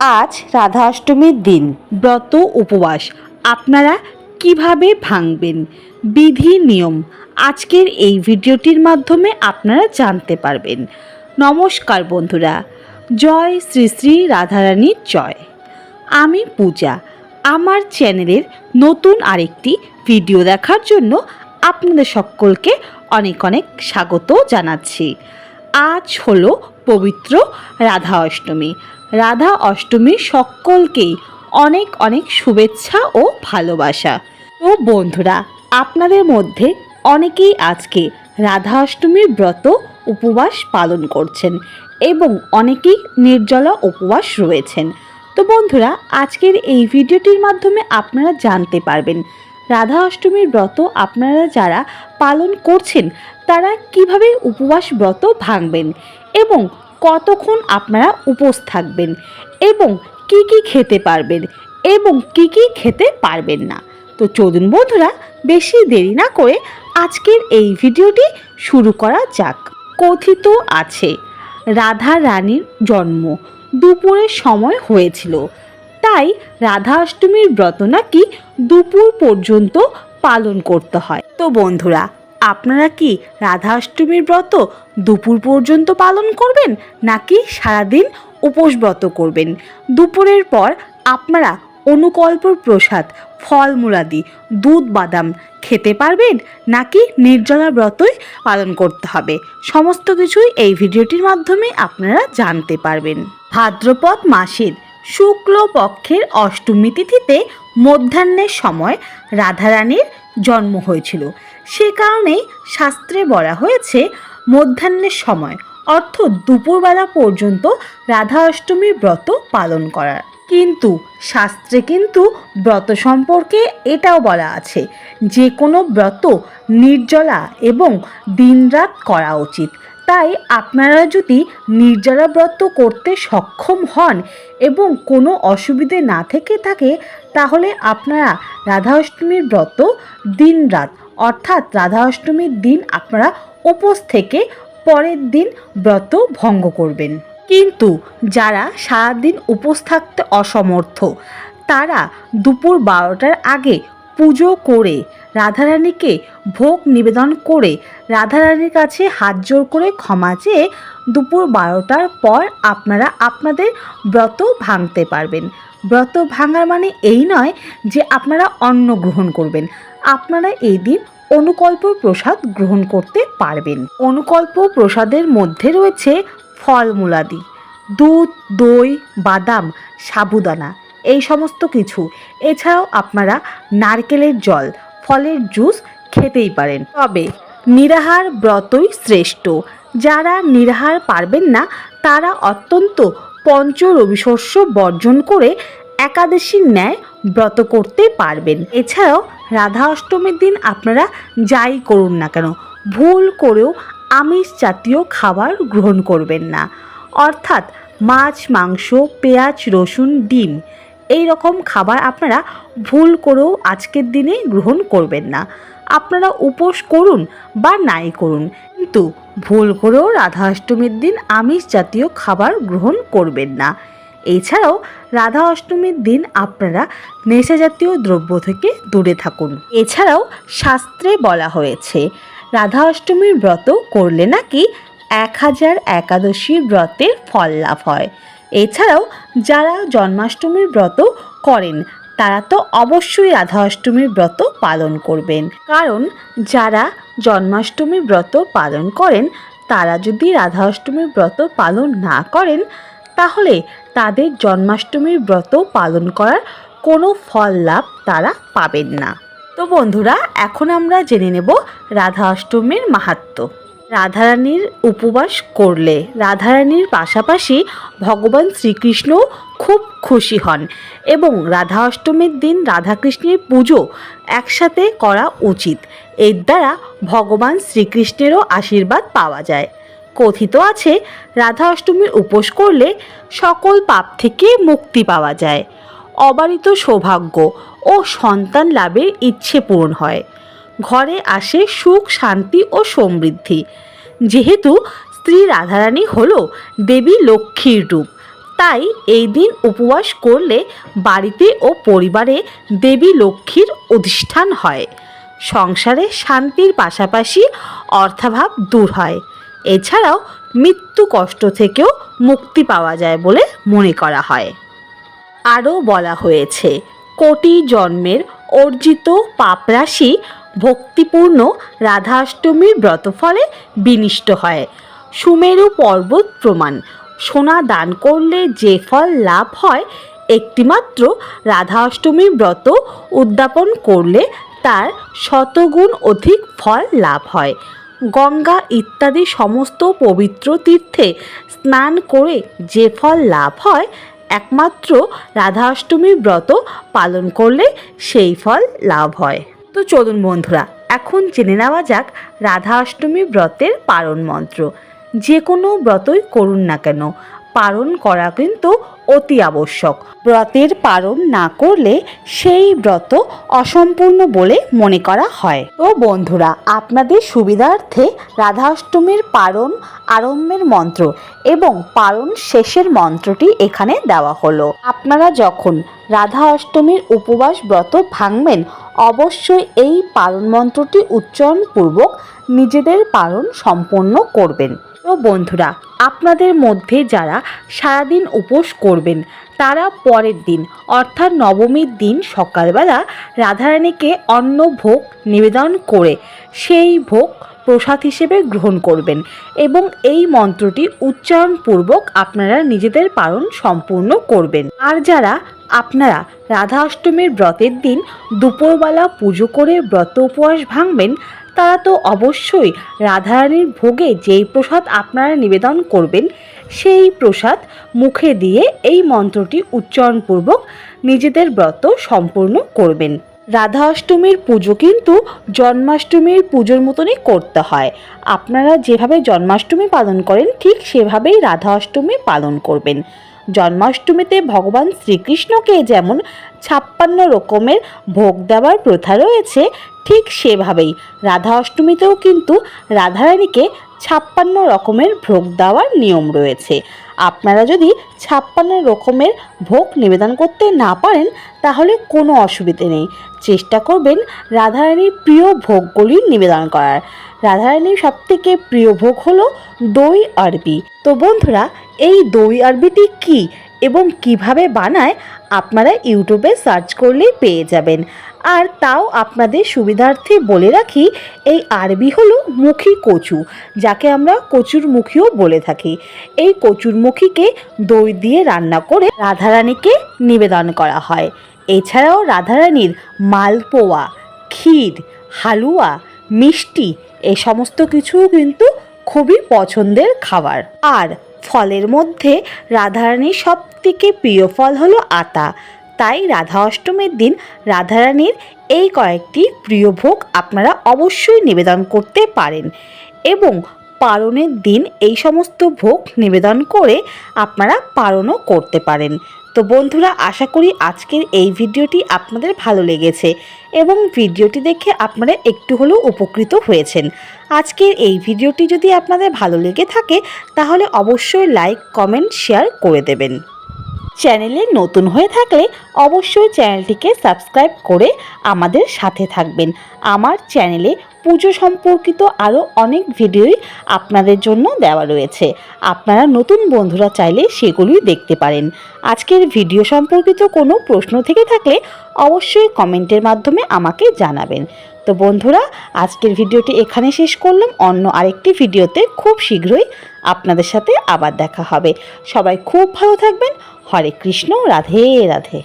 আজ রাধা অষ্টমীর দিন। ব্রত উপবাস। আপনারা কীভাবে ভাঙবেন? বিধি, নিয়ম। আজকের এই ভিডিওটির মাধ্যমে আপনারা জানতে পারবেন। নমস্কার বন্ধুরা। জয় শ্রী শ্রী রাধারানীর জয়। আমি পূজা। আমার চ্যানেলের নতুন আরেকটি ভিডিও দেখার জন্য আপনাদের সকলকে অনেক অনেক স্বাগত জানাচ্ছি। আজ হলো পবিত্র রাধা অষ্টমী রাধা অষ্টমী সকলকেই অনেক অনেক শুভেচ্ছা ও ভালোবাসা। তো বন্ধুরা, আপনাদের মধ্যে অনেকেই আজকে রাধা অষ্টমীর ব্রত উপবাস পালন করছেন এবং অনেকেই নির্জলা উপবাস রয়েছেন। তো বন্ধুরা, আজকের এই ভিডিওটির মাধ্যমে আপনারা জানতে পারবেন, রাধা অষ্টমীর ব্রত আপনারা যারা পালন করছেন, তারা কীভাবে উপবাস ব্রত ভাঙবেন এবং কতক্ষণ আপনারা উপোস থাকবেন এবং কি কি খেতে পারবেন এবং কি কি খেতে পারবেন না? তো চলুন বন্ধুরা, বেশি দেরি না করে আজকের এই ভিডিওটি শুরু করা যাক। কথিত আছে, রাধা রানীর জন্ম দুপুরের সময় হয়েছিল। তাই রাধা অষ্টমীর ব্রত নাকি দুপুর পর্যন্ত পালন করতে হয়। তো বন্ধুরা আপনারা কি রাধা অষ্টমীর ব্রত দুপুর পর্যন্ত পালন করবেন, নাকি সারাদিন উপোস ব্রত করবেন? দুপুরের পর আপনারা অনুকল্পর প্রসাদ ফলমূলাদি দুধ, বাদাম খেতে পারবেন, নাকি নির্জলা ব্রতই পালন করতে হবে? সমস্ত কিছুই এই ভিডিওটির মাধ্যমে আপনারা জানতে পারবেন। ভাদ্রপদ মাসের শুক্লপক্ষের অষ্টমী তিথিতে মধ্যাহ্নের সময় রাধারানীর জন্ম হয়েছিল। সে কারণেই শাস্ত্রে বলা হয়েছে, মধ্যাহ্নের সময়, অর্থ দুপুরবেলা পর্যন্ত রাধা অষ্টমীর ব্রত পালন করার। কিন্তু শাস্ত্রে কিন্তু ব্রত সম্পর্কে এটাও বলা আছে, যে কোনো ব্রত নির্জলা এবং দিনরাত করা উচিত। তাই আপনারা যদি নির্জলা ব্রত করতে সক্ষম হন এবং কোনো অসুবিধে না থেকে থাকে, তাহলে আপনারা রাধা অষ্টমীর ব্রত দিন রাত অর্থাৎ রাধা অষ্টমীর দিন আপনারা উপোস থেকে পরের দিন ব্রত ভঙ্গ করবেন। কিন্তু যারা সারাদিন উপোস থাকতে অসমর্থ, তারা দুপুর বারোটার আগে পুজো করে রাধারানীকে ভোগ নিবেদন করে রাধারানীর কাছে হাত জোর করে ক্ষমা চেয়ে দুপুর বারোটার পর আপনারা আপনাদের ব্রত ভাঙতে পারবেন। ব্রত ভাঙার মানে এই নয় যে আপনারা অন্ন গ্রহণ করবেন। আপনারা এই দিন অনুকল্প প্রসাদ গ্রহণ করতে পারবেন। অনুকল্প প্রসাদের মধ্যে রয়েছে ফলমূলাদি, দুধ, দই, বাদাম, সাবুদানা, এই সমস্ত কিছু। এছাড়াও আপনারা নারকেলের জল, ফলের জুস খেতেই পারেন। তবে নিরাহার ব্রতই শ্রেষ্ঠ। যারা নিরাহার পারবেন না, তারা অত্যন্ত পঞ্চ রবিশস্য বর্জন করে একাদশীর ন্যায় ব্রত করতে পারবেন। এছাড়াও রাধা অষ্টমীর দিন আপনারা যাই করুন না কেন, ভুল করেও আমিষ জাতীয় খাবার গ্রহণ করবেন না। অর্থাৎ মাছ, মাংস, পেঁয়াজ, রসুন, ডিম এই রকম খাবার আপনারা ভুল করেও আজকের দিনে গ্রহণ করবেন না। আপনারা উপোস করুন বা নাই করুন, কিন্তু ভুল করেও রাধা অষ্টমীর দিন আমিষ জাতীয় খাবার গ্রহণ করবেন না। এছাড়াও রাধা অষ্টমীর দিন আপনারা নেশা জাতীয় দ্রব্য থেকে দূরে থাকুন। এছাড়াও শাস্ত্রে বলা হয়েছে, রাধা অষ্টমীর ব্রত করলে নাকি এক হাজার একাদশীর ব্রতের ফল লাভ হয়। এছাড়াও যারা জন্মাষ্টমীর ব্রত করেন, তারা তো অবশ্যই রাধা অষ্টমীর ব্রত পালন করবেন। কারণ যারা জন্মাষ্টমী ব্রত পালন করেন, তারা যদি রাধা অষ্টমীর ব্রত পালন না করেন, তাহলে তাদের জন্মাষ্টমীর ব্রত পালন করার কোনো ফল লাভ তারা পাবেন না। তো বন্ধুরা, এখন আমরা জেনে নেব রাধা অষ্টমীর মাহাত্ম্য। রাধারানীর উপবাস করলে রাধারানীর পাশাপাশি ভগবান শ্রীকৃষ্ণ খুব খুশি হন এবং রাধা অষ্টমীর দিন রাধাকৃষ্ণের পুজো একসাথে করা উচিত। এর দ্বারা ভগবান শ্রীকৃষ্ণেরও আশীর্বাদ পাওয়া যায়। কথিত আছে রাধা অষ্টমীর উপোস করলে সকল পাপ থেকে মুক্তি পাওয়া যায়। অবারিত সৌভাগ্য ও সন্তান লাভের ইচ্ছে পূরণ হয়। ঘরে আসে সুখ, শান্তি ও সমৃদ্ধি। যেহেতু স্ত্রী রাধারানী হল দেবী লক্ষ্মীর রূপ, তাই এই দিন উপবাস করলে বাড়িতে ও পরিবারে দেবী লক্ষ্মীর অধিষ্ঠান হয়। সংসারে শান্তির পাশাপাশি অর্থাভাব দূর হয়। এছাড়াও মৃত্যু কষ্ট থেকেও মুক্তি পাওয়া যায় বলে মনে করা হয়। আরও বলা হয়েছে, কোটি জন্মের অর্জিত পাপরাশি ভক্তিপূর্ণ রাধাষ্টমীর ব্রতফলে বিনিষ্ট হয়। সুমেরু পর্বত প্রমাণ, সোনা দান করলে যে ফল লাভ হয়, একটিমাত্র রাধা অষ্টমীর ব্রত উদ্যাপন করলে তার শতগুণ অধিক ফল লাভ হয়। গঙ্গা ইত্যাদি সমস্ত পবিত্র তীর্থে স্নান করে যে ফল লাভ হয়, একমাত্র রাধা অষ্টমীর ব্রত পালন করলে সেই ফল লাভ হয়। তো চলুন বন্ধুরা, এখন জেনে নেওয়া যাক রাধা অষ্টমী ব্রতের পারণ মন্ত্র। যে কোনো ব্রতই করুন না কেন পালন করা কিন্তু অতি আবশ্যক। ব্রতের পালন না করলে সেই ব্রত অসম্পূর্ণ বলে মনে করা হয়। তো বন্ধুরা, আপনাদের সুবিধার্থে রাধাষ্টমীর পালন আরম্ভের মন্ত্র এবং পারণ শেষের মন্ত্রটি এখানে দেওয়া হলো। আপনারা যখন রাধা অষ্টমীর উপবাস ব্রত ভাঙবেন। অবশ্যই এই পালন মন্ত্রটি উচ্চারণপূর্বক নিজেদের পালন সম্পন্ন করবেন। তো বন্ধুরা, আপনাদের মধ্যে যারা সারাদিন উপোস করবেন, তারা পরের দিন, অর্থাৎ নবমীর দিন সকালবেলা রাধারানীকে অন্ন ভোগ নিবেদন করে সেই ভোগ প্রসাদ হিসেবে গ্রহণ করবেন এবং এই মন্ত্রটি উচ্চারণপূর্বক আপনারা নিজেদের পালন সম্পূর্ণ করবেন। আর যারা আপনারা রাধা অষ্টমীর ব্রতের দিন দুপুরবেলা পুজো করে ব্রত উপবাস ভাঙবেন, তারা তো অবশ্যই রাধারানীর ভোগে যেই প্রসাদ আপনারা নিবেদন করবেন, সেই প্রসাদ মুখে দিয়ে এই মন্ত্রটি উচ্চারণপূর্বক নিজেদের ব্রত সম্পূর্ণ করবেন। রাধা অষ্টমীর পুজো কিন্তু জন্মাষ্টমীর পুজোর মতনই করতে হয়। আপনারা যেভাবে জন্মাষ্টমী পালন করেন, ঠিক সেভাবেই রাধা অষ্টমী পালন করবেন। জন্মাষ্টমীতে ভগবান শ্রীকৃষ্ণকে যেমন ছাপ্পান্ন রকমের ভোগ দেওয়ার প্রথা রয়েছে, ঠিক সেভাবেই। রাধা অষ্টমীতেও কিন্তু রাধারানীকে ছাপ্পান্ন রকমের ভোগ দেওয়ার নিয়ম রয়েছে। আপনারা যদি ছাপ্পান্ন রকমের ভোগ নিবেদন করতে না পারেন, তাহলে কোনো অসুবিধে নেই। চেষ্টা করবেন রাধারানীর প্রিয় ভোগগুলি নিবেদন করার। রাধারানীর সবথেকে প্রিয় ভোগ হলো দই আরবি। তো বন্ধুরা, এই দই আরবিটি কী এবং কীভাবে বানায় আপনারা ইউটিউবে সার্চ করলেই পেয়ে যাবেন। আর তাও আপনাদের সুবিধার্থে বলে রাখি, এই আরবি হলো মুখী কচু, যাকে আমরা কচুর মুখীও বলে থাকি। এই কচুর মুখীকে দই দিয়ে রান্না করে রাধারানীকে নিবেদন করা হয়। এছাড়াও রাধারানীর মালপোয়া, ক্ষীর, হালুয়া, মিষ্টি এই সমস্ত কিছু কিন্তু খুবই পছন্দের খাবার। আর ফলের মধ্যে রাধারানীর সব থেকে প্রিয় ফল হলো আতা। তাই রাধা অষ্টমীর দিন রাধারানীর এই কয়েকটি প্রিয় ভোগ আপনারা অবশ্যই নিবেদন করতে পারেন। এবং পালনের দিন এই সমস্ত ভোগ নিবেদন করে আপনারা পালনও করতে পারেন। তো বন্ধুরা, আশা করি আজকের এই ভিডিওটি আপনাদের ভালো লেগেছে এবং ভিডিওটি দেখে আপনারা একটু হলেও উপকৃত হয়েছেন। আজকের এই ভিডিওটি যদি আপনাদের ভালো লেগে থাকে, তাহলে অবশ্যই লাইক, কমেন্ট, শেয়ার করে দেবেন। চ্যানেলে নতুন হয়ে থাকলে অবশ্যই চ্যানেলটিকে সাবস্ক্রাইব করে আমাদের সাথে থাকবেন। আমার চ্যানেলে পুজো সম্পর্কিত আরও অনেক ভিডিওই আপনাদের জন্য দেওয়া রয়েছে। আপনারা নতুন বন্ধুরা চাইলে সেগুলি দেখতে পারেন। আজকের ভিডিও সম্পর্কিত কোনো প্রশ্ন থেকে থাকলে অবশ্যই কমেন্টের মাধ্যমে আমাকে জানাবেন। তো বন্ধুরা, আজকের ভিডিওটি এখানে শেষ করলাম। অন্য আরেকটি ভিডিওতে খুব শীঘ্রই আপনাদের সাথে আবার দেখা হবে। সবাই খুব ভালো থাকবেন। হরে কৃষ্ণ, রাধে রাধে।